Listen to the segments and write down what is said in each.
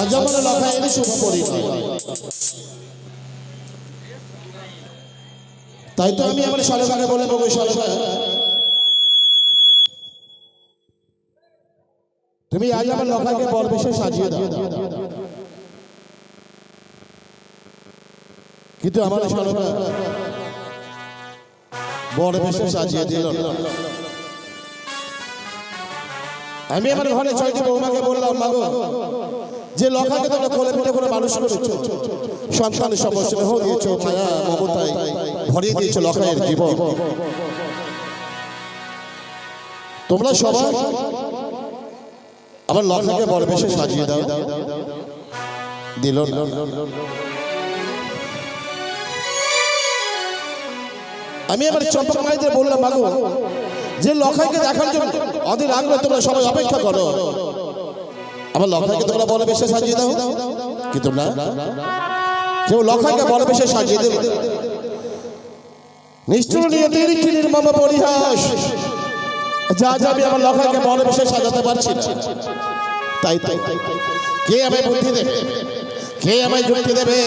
আজ আমার শুভ তাই তো আমি আমার শালকাকে বলে দেবো তুমি আজ আমার লখাকে বর বেশে সাজিয়ে দাও। কিন্তু আমার শালকা বর বেশে সাজিয়ে দিল। আমি আমার ঘরে ছয়টি বৌমাকে বললাম মাগো যে লখাকে তোমরা কোলে পিঠে করে মানুষ করেছ সন্তানের সব স্নেহ দিয়েছ, মায়া, মমতায় ভরিয়ে দিয়েছ লখায়ের জীবন। তোমরা সবাই আমার লখাকে বড় বেশে সাজিয়ে দাও। দিল আমি এবার চম্পক মাইদের বললাম মাগো যে লখাইকে দেখার জন্য অধীর আগ্রহে তোমরা সবাই অপেক্ষা করো। আমার লখাইকে তোমরা বড় বেশে সাজিয়ে দাও। কিন্তু না কেউ লখাইকে বড় বেশে সাজিয়ে দেবে? নিষ্ঠুর নিয়ে তিরি কি নির্মম পরিহাস। যা যা আমি আমার লখাইকে বড় বেশে সাজাতে পারছি তাই তাই কে আমায় বুদ্ধি দেবে? কে আমায় যুক্তি দেবে?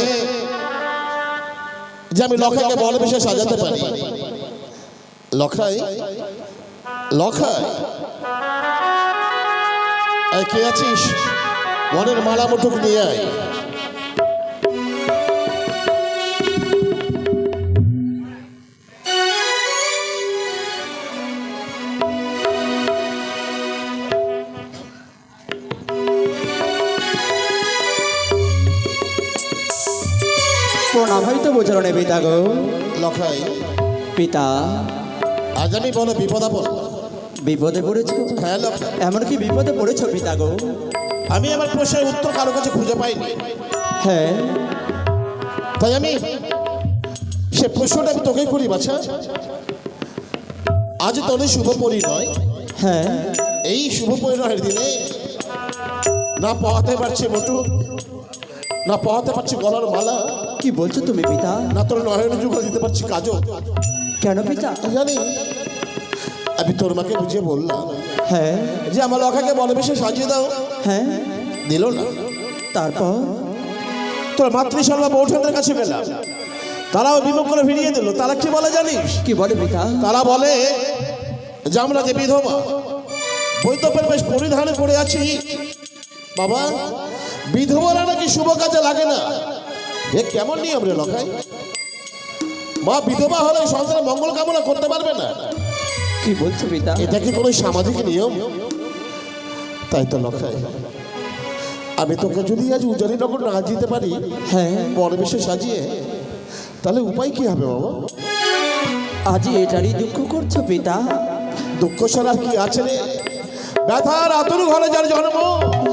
যে আমি লখাইকে বড় বেশে সাজাতে পারি। লখাই এই কে আছিস? মনের মালা মুঠুক নিয়ে আয়। প্রণাম হয়তো বোঝানো নেবে পিতা গো। লখাই। পিতা। আজ আমি বলো বিপদ আপদ। বিপদে পড়েছো? হ্যাঁ লখাই এমন কি বিপদে পড়েছো পিতা গো? আমি আমার প্রশ্নের উত্তর কারও কাছে খুঁজে পাইনি। হ্যাঁ। তাই আমি সে প্রশ্নটা আমি তোকেই করি বাছা। আজ তোর শুভ পরিণয়। হ্যাঁ। এই শুভ পরিণয়ের দিনে না পাওয়াতে পারছে মোটু না পাওয়াতে পারছি গলার মালা কি বলছো তুমি পিতা? না তোর নয়ন যুগ দিতে পারছি কাজও কেন পিতা? জানি আমি তোর মাকে বুঝিয়ে বললাম হ্যাঁ। যে আমার লখাকে বলে বেশি সাজিয়ে দাও। হ্যাঁ। দিল না। তারপর? তোর মাতৃশর্মা বৌঠানদের কাছে পেলাম তারাও বিমুখ করে ফিরিয়ে দিল। তারা কি বলে জানিস? কি বলে পিতা? তারা বলে যে আমরা যে বিধবা বৈতব্যের বেশ পরিধানে পড়ে আছি। বাবা বিধবারা নাকি শুভ কাজে লাগে না? এ কেমন নিয়ম রে লখাই? মা বিধবা হলে সংসারে মঙ্গল কামনা করতে পারবে না। কি বলছো পিতা? এটা কি কোনো সামাজিক নিয়ম? তাই তো লখাই আমি তোকে যদি আজ উজানি নগর না যেতে পারি হ্যাঁ। পরবেশে সাজিয়ে তাহলে উপায় কি হবে বাবা? আজ এটারই দুঃখ করছ পিতা। দুঃখ ছাড়া কি আছে রে? ব্যথার আতুর ঘরে যার জন্ম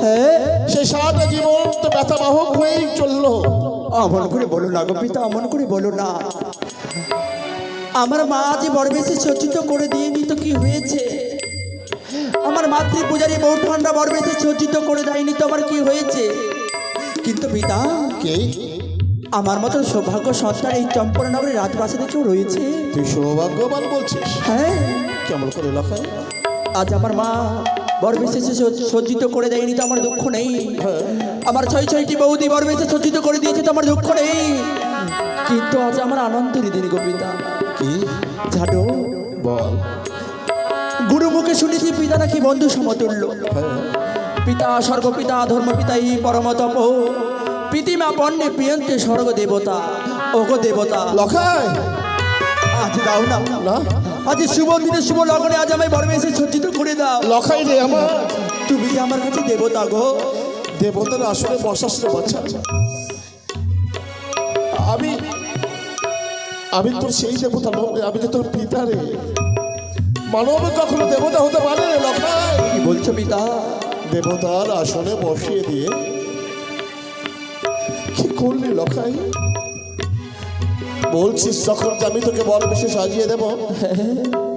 হ্যাঁ। সে সারাটা জীবন তো ব্যথা বাহক হয়েই চলল। অমন করে বলো না গো পিতা অমন করে বলো না। আমার মা যে বড় বেশি সজ্জিত করে দিয়ে তো কি হয়েছে? আমার মাতৃ পূজারী ঠান্ডা বড় বেশি সজ্জিত করে দেয়নি তো আমার কি হয়েছে? কিন্তু পিতা কে? আমার মতো সৌভাগ্য সন্তান এই চম্পরনগরের রাজপ্রাসাদে কেউ রয়েছে? তুই সৌভাগ্যবান বলছিস? হ্যাঁ। কেমন করে লেখায় আজ আমার মা বড় বেশি সজ্জিত করে দেয়নি তো আমার দুঃখ নেই। আমার ছয় ছয়টি বৌদি বড় বেশি সজ্জিত করে দিয়েছে তো আমার দুঃখ নেই। কিন্তু আজ আমার আনন্দের দিন গোপিতা কি? ঝাডো বল। গুরু মুখে শুনেছি পিতা নাকি বন্ধু সমতুল্য। পিতা স্বর্গপিতা ধর্মপিতা এই পরম তপ প্রীতিমা পণ্যে প্রিয়ন্তে স্বর্গ দেবতা ওগো দেবতা। লখায় আজ দাও না। না? আজ শুভ দিনে শুভ লগনে আজ আমায় বড় এসে সজ্জিত করে দাও। লখাই রে আমার। তুমি আমার কাছে দেবতা গো। দেবতার আসলে বর্ষাশ্রে বাচ্চা। আমি আমি তোর সেই দেবতা নয় আমি যে তোর পিতা রে। মানব কখনো দেবতা হতে পারে কি বলছো পিতা? দেবতার আসনে বসিয়ে দিয়ে। কি করলি লখাই বলছিস যখন আমি তোকে বড় বেশি সাজিয়ে দেব।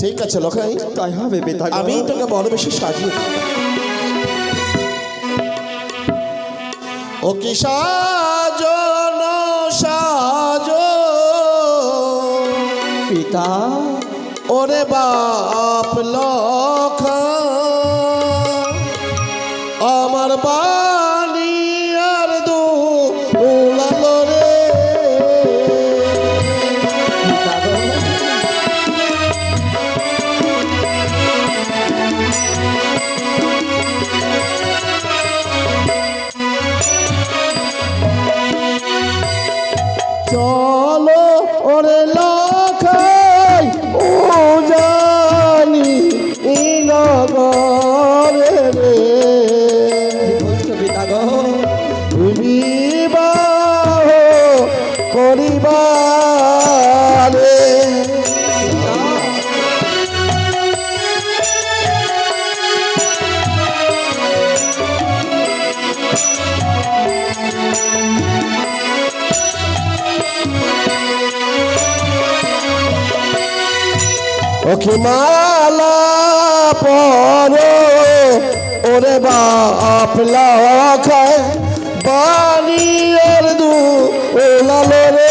ঠিক আছে লখাই তাই হবে পিতা। আমি তোকে বড় বেশি সাজিয়ে দেব। ও কি পিতা ওরে বাপ লখা ওকে মালা পর। ওরে বাপ লাখায় বাড়ির দু ওলালো রে।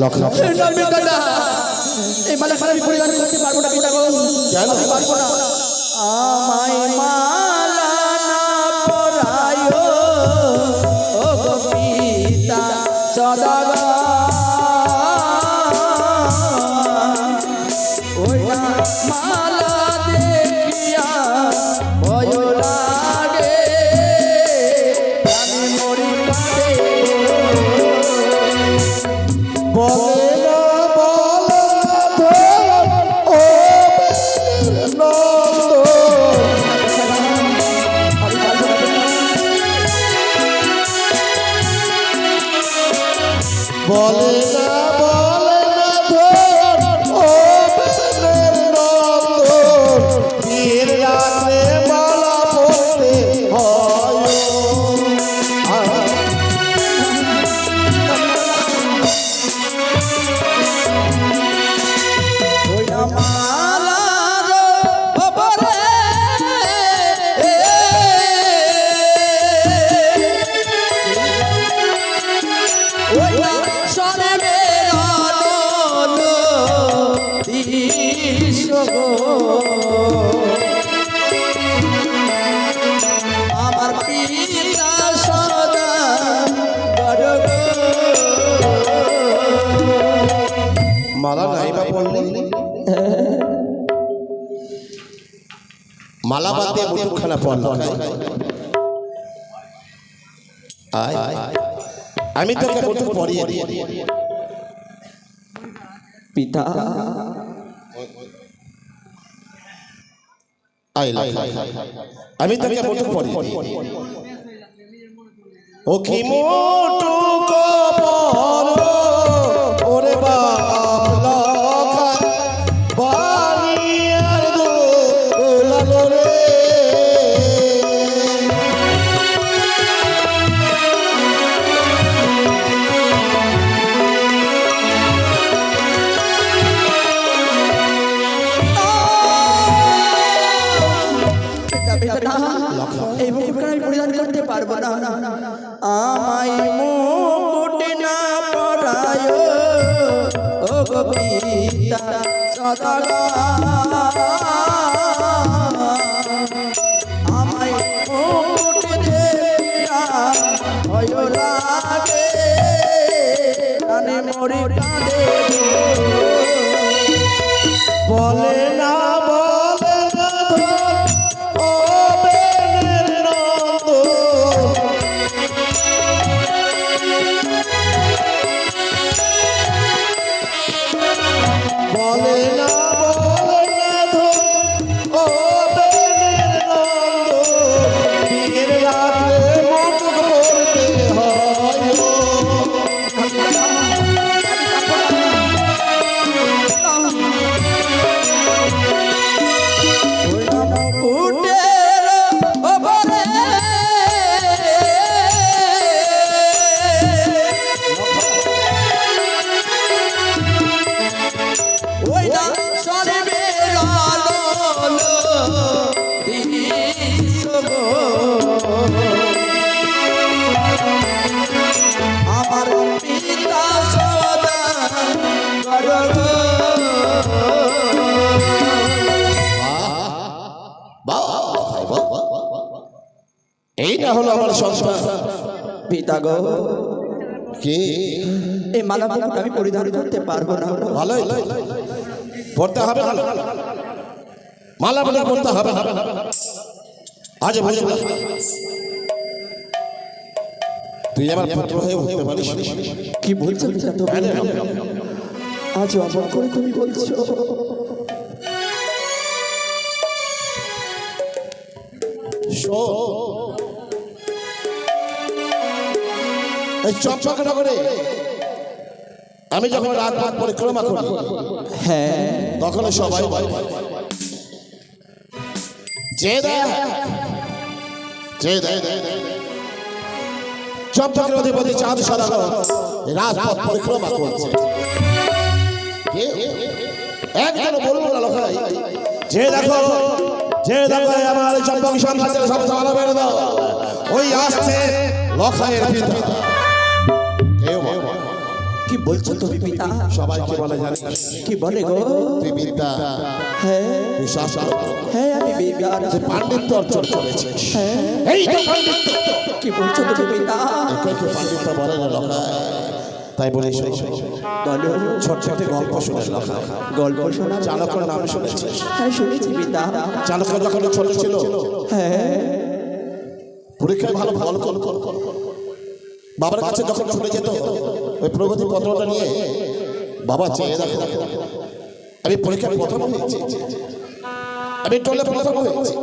লক্ষ এই মালা আমি পরিধান করতে পারব না পিতাগো কেন? পারব না। আমায় মালা না পরায়। ও পিতা সদাগর আমার পিতা সদা। মালা নাই বা পড়লে? মালা বাদ মুঠোখানা পড়ল আমি তোকে মুঠো পরিয়ে পিতা আমি তাকে বলতে পারি। ও কি মোটু পরিধান করতে পারব না। আমায় মুকুট না পরায়। ও পিতা সদাগা আমায় মুকুট কাঁদে। না হলো আমার সংসার পিতা গো। কি? এই মালা মুকুট আমি পরিধান করতে পারব না। ভালোই পড়তে হবে না। মালা মালা পড়তে হবে আজ বুঝে তুই আমার পুত্র হয়ে উঠতে পারিস। কি বলছো পিতা তো আজ অমন করে তুমি বলছো। শোন। চম্পক নগরে। আমি যখন রাত রাত পরিক্রমা করি হ্যাঁ। তখন সবাই বলে, যে দেখ যে দেখ চম্পকের অধিপতি চাঁদ সদাগর রাজপথ পরিক্রমা করছে। একজন বলুন না লোকাই যে দেখো যে দেখো এই আমার চম্পক বেড়ে দাও ওই আসছে পিতা। কি বলছো তুমি পিতা? সবাইকে বলে জানিস। কি বলে গো? তুই বিদ্যা হ্যাঁ। শাস্ত্র হ্যাঁ আমি বিজ্ঞান যে পাণ্ডিত্য অর্জন করেছিস এই তো পাণ্ডিত্য। কি বলছো তুমি পিতা? একে পাণ্ডিত্য বলে না লোকায় তাই বলি শোন, ছোট্ট একটি গল্প শুনে গল্প শোনা চালকের নাম শুনেছিস? হ্যাঁ শুনেছি পিতা। চালক যখন ছোট ছিল। হ্যাঁ। পরীক্ষায় ভালো ফল কল কল কল। বাবার কাছে যখন ছুটে যেত, ওই প্রগতি পত্রটা নিয়ে, বাবা, চেয়ে দেখো। আমি পরীক্ষায় প্রথম হয়েছি। আমি টলে প্রথম হয়েছি।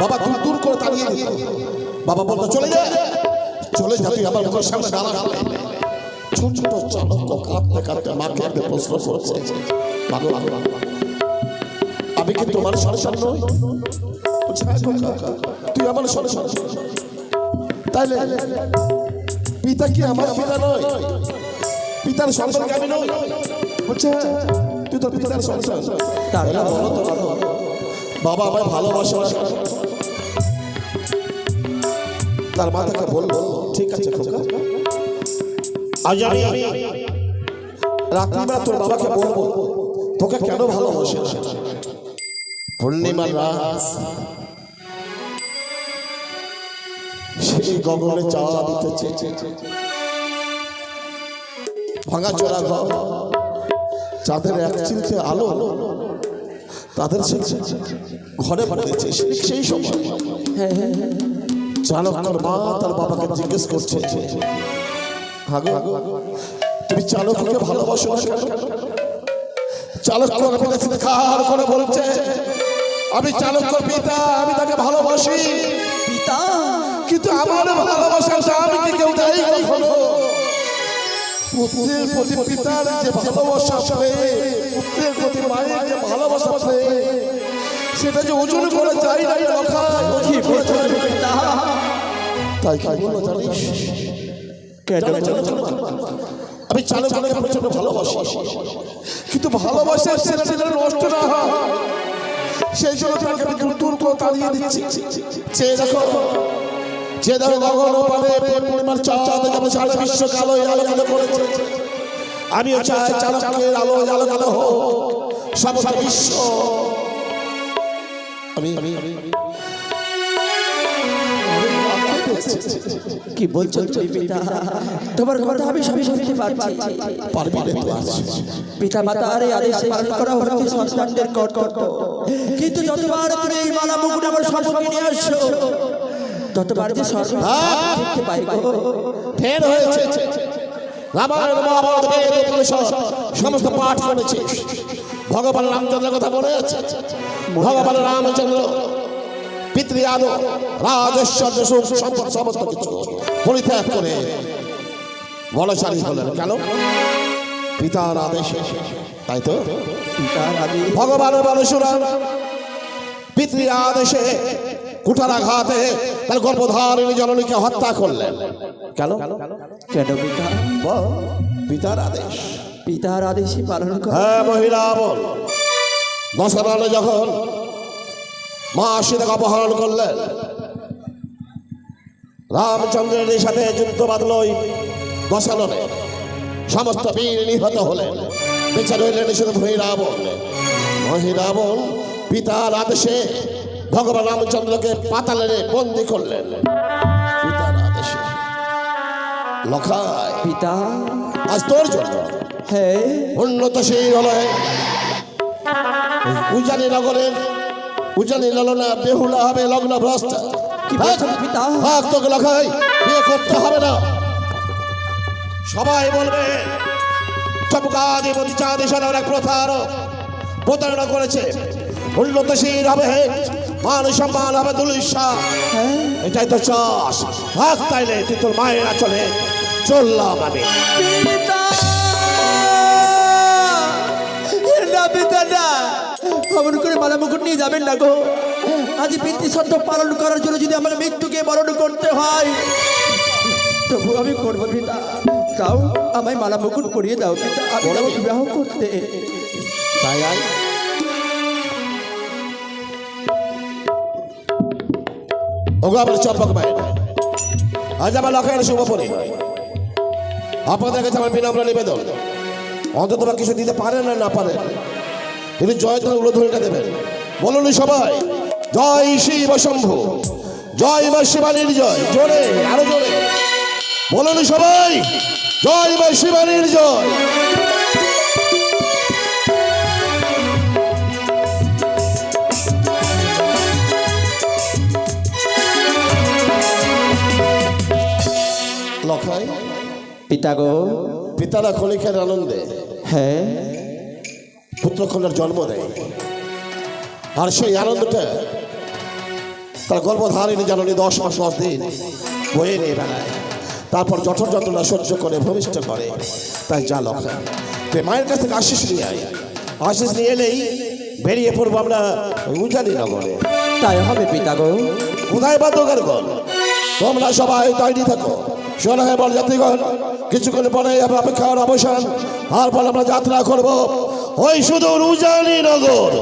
বাবা দূর দূর করে তাড়িয়ে দিত। বাবা বলতো, চলে যা। চলে যা, তুই আমার মুখের সামনে দাঁড়া। ছোট ছোট চালক কাঁদতে কাঁদতে মাকে একটা প্রশ্ন করছে। আমি কি তোমার সন্তান নই? "হ্যাঁ তুই আমার সন্তান। তাইলে পিতা কি আমার পিতা নয়? পিতার কি আমি নই? বলছে "হ্যাঁ, তুই তোর পিতার সন্তান। তাহলে বলো তো বাবা আমায় ভালোবাসে? তার মাতাকে বলব ঠিক আছে খোকা। আজ আমি রাত্রিবেলা তোর বাবাকে বলব তোকে কেন ভালোবাসে? পূর্ণিমার রাত। সেই গগনে চাওয়া দিতেছে? ভাঙা চোরা ঘর। চাঁদের এক চিলতে আলো তাদের ঘরে বাড়িয়েছে সেই সময়। চালকর মা তার বাবাকে জিজ্ঞেস করছে তুমি চালককে ভালোবাসো চালক খার করে বলছে আমি চালক পিতা আমি তাকে ভালোবাসি। পিতা? কিন্তু আমার ভালোবাসাটা আমি কি কেউ দেয় কখনো? পুত্রের প্রতি পিতার যে ভালোবাসা প্রেম, পুত্রের প্রতি মায়ের যে ভালোবাসা সেটা যে ওজন করে যাই না রখায় কি বলছো তাই কি বলল জানিস? আমি চালককে প্রচণ্ড ভালোবাসি কিন্তু ভালোবাসার ছেলেটা যেন নষ্ট না হয়। সেই জন্য তাকে আমি দূর দূর করে তাড়িয়ে দিচ্ছি। চেয়ে দেখো যে দেখো গগন পারে পূর্ণিমার চাঁদ যেমন সারা বিশ্বকে আলোয় আলোকিত করেছে। আমিও চাই চালকের আলো আলোকিত হোক সমস্ত বিশ্ব। আমি কি বলছো তুমি পিতা? তোমার কথা আমি সবই শুনতে পারছি পারবি। পিতা মাতার এই আদেশ পালন করা হচ্ছে সন্তানদের কর্তব্য? কিন্তু যতবার তুমি এই মালা মুকুট আমার নিয়ে আসছো ততবার যে সর্বনাশ দেখতে পাই। ফের হয়েছে। রামায়ণ মহাভারত বেদ উপনিষদ সমস্ত পাঠ করেছে ভগবান রামচন্দ্রের কথা আছে। ভগবান রামচন্দ্র পিতৃ আলো রাজৈশ্বর্য সুখ সম্পদ সমস্ত কিছু পরিত্যাগ করে বলশালী হলেন। কেন? পিতার আদেশে। তাই তো? ভগবান পরশুরাম পিতৃ আদেশে কুঠারাঘাতে তার গর্ভধারিণী জননীকে হত্যা করলেন। কেন? কেন পিতা? পিতার আদেশ। পিতার আদেশই পালন কর। হ্যাঁ মহিলা বল। দশরথ যখন মা সীতাকে অপহরণ করলেন রামচন্দ্রের সাথে যুদ্ধ বাঁধল ওই দশরথে সমস্ত বীর নিহত হলেন। বেঁচে রইলেন শুধু মহিরাবণ মহিরাবণ পিতার আদেশে ভগবান রামচন্দ্রকে পাতালে বন্দি করলেন। পিতার আদেশে লখায়। পিতা। আজ তোর জন্য। হ্যাঁ উন্নতশীল হলে উজানি নগরের উজানি ললনা বেহুলা হবে লগ্ন ভ্রষ্ট। পিতা? ভাগ তোকে লখাই বিয়ে করতে হবে না। সবাই বলবে চমকাধিপতি চাঁদ এক প্রথার প্রতারণা করেছে। উন্নত উন্নতশীল হবে মান সম্মান হ্যাঁ। এটাই তো চাষ। তাইলে তুই তোর মায়ের চলে চললাম আমি। করে মালা মুকুট নিয়ে যাবেন না গো। আজ পালন করার জন্য যদি আমাকে মৃত্যুকে বরণ করতে হয় তবু আমি করব পিতা। তাও আমায় মালা মুকুট পরিয়ে দাও পিতা আমি বিবাহ করতে। তাই আয় ওগো আমার চম্পক ভাই। আজ আমার লখানের শুভ পরিবার। আপনাদের কাছে আমার বিনম্র নিবেদন। অন্তত বা কিছু দিতে পারেন না না পারেন। তিনি জয়ধ্বনি উলোধ্বনিটা দেবেন। বলুন সবাই, জয় শিব শম্ভু। জয় মা শিবানীর জয়। জোরে, আরও জোরে। বলুন সবাই, জয় মা শিবানীর জয়। পিতা গো পিতারা ক্ষণিকের আনন্দে। হ্যাঁ। পুত্রকন্যার জন্ম দেয়। আর সেই আনন্দটা তার গর্ভধারিণী জাননী দশ মাস দশ দিন বয়ে নিয়ে বেড়ায়। তারপর জঠর যন্ত্রণা সহ্য করে ভূমিষ্ঠ করে। তাই যা লক্ষা তুই মায়ের কাছ থেকে আশিস নিয়ে আয়। আশিস নিয়ে এলেই বেরিয়ে পড়ব আমরা উজানি নগরে। তাই হবে পিতা গো কোথায় বাদ্যকার কর তোমরা সবাই তৈরি থাকো। শোনা হয় বল যাত্রীগণ, কিছুক্ষণ পরে আমরা অপেক্ষার অবসান। পর আমরা যাত্রা করব ওই শুধু উজানি নগর।